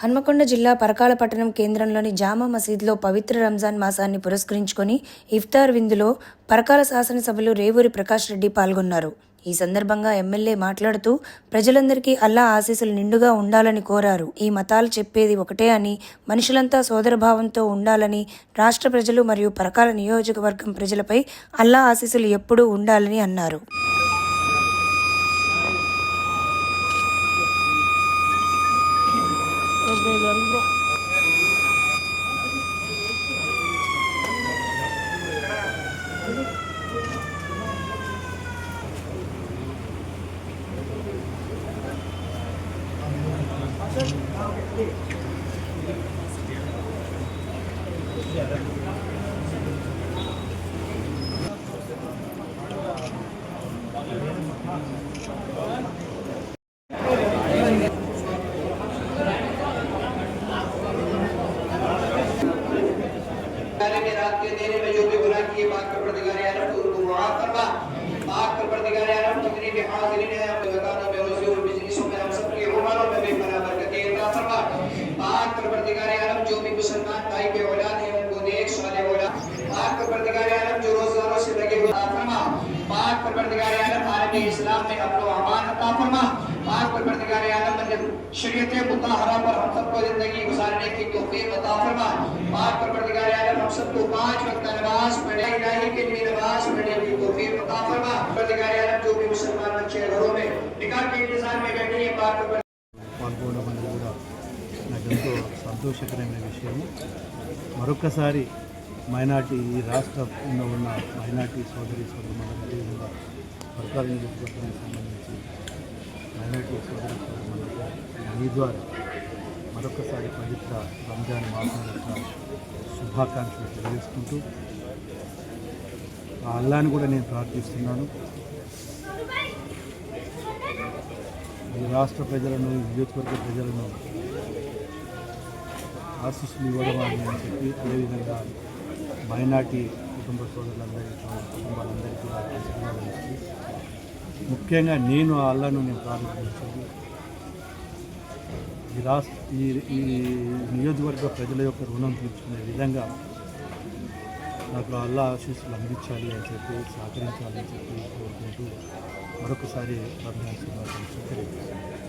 హన్మకొండ జిల్లా పరకాల పట్టణం కేంద్రంలోని జామా మసీద్లో పవిత్ర రంజాన్ మాసాన్ని పురస్కరించుకొని ఇఫ్తార్ విందులో పరకాల శాసనసభలో రేవూరి ప్రకాష్ రెడ్డి పాల్గొన్నారు. ఈ సందర్భంగా ఎమ్మెల్యే మాట్లాడుతూ ప్రజలందరికీ అల్లా ఆశీస్సులు నిండుగా ఉండాలని కోరారు. ఈ మతాలు చెప్పేది ఒకటే అని మనుషులంతా సోదరభావంతో ఉండాలని రాష్ట్ర ప్రజలు మరియు పరకాల నియోజకవర్గం ప్రజలపై అల్లా ఆశీస్సులు ఎప్పుడూ ఉండాలని అన్నారు. Yeah, हाजिरीन हैं अपने मकानों में रोजी और बिजनेसों में हम सबके उमरों में भी बना बरकत अता फरमा पाक कर आलम जो भी मुसलमान भाई के औलाद हैं उनको नेक साले औलाद पाक कर आलम जो रोजानों से लगे हुए अता फरमा पाक कर आलम आलम इस्लाम में अपनो अमान अता फरमा पाक कर आलम शरीयत मुताहरा पर हम सबको ज़िंदगी गुजारने की तौफीक अता फरमा फरमा परदिगार आलम जो भी मुसलमान बच्चे घरों में निकाह के इंतजार में बैठे हैं पाक कर పాల్గొనడం అనేది కూడా నాకు ఎంతో సంతోషకరమైన విషయము మరొక్కసారి మైనార్టీ ఈ రాష్ట్రంలో ఉన్న మైనార్టీ సోదరి సోదరులకు అదేవిధంగా సర్కారు నియోజకవర్గానికి సంబంధించి మైనార్టీ సోదరి సోదరులకు మీ ద్వారా మరొకసారి పవిత్ర రంజాన్ మాసం యొక్క శుభాకాంక్షలు తెలియజేసుకుంటూ ఆ అల్లాని కూడా నేను ప్రార్థిస్తున్నాను. ఈ రాష్ట్ర ప్రజలను ఈ నియోజకవర్గ ప్రజలను ఆశీస్సులు ఇవ్వడం అని చెప్పి అదేవిధంగా మైనార్టీ కుటుంబ సోదరులందరికీ కుటుంబాలందరికీ కూడా ఆశీర్వాదం ఇచ్చి ముఖ్యంగా నేను ఆ అల్లాను నేను ప్రారంభించాను ఈ రాష్ట్ర ఈ ఈ నియోజకవర్గ ప్రజల యొక్క రుణం తీర్చుకునే విధంగా నాకు అల్లా ఆశీస్సులు అందించాలి అని చెప్పి సహకరించాలని చెప్పి కోరుకుంటూ మరొకసారి రంజాన్ శుభాకాంక్షలు తెలియజేస్తాను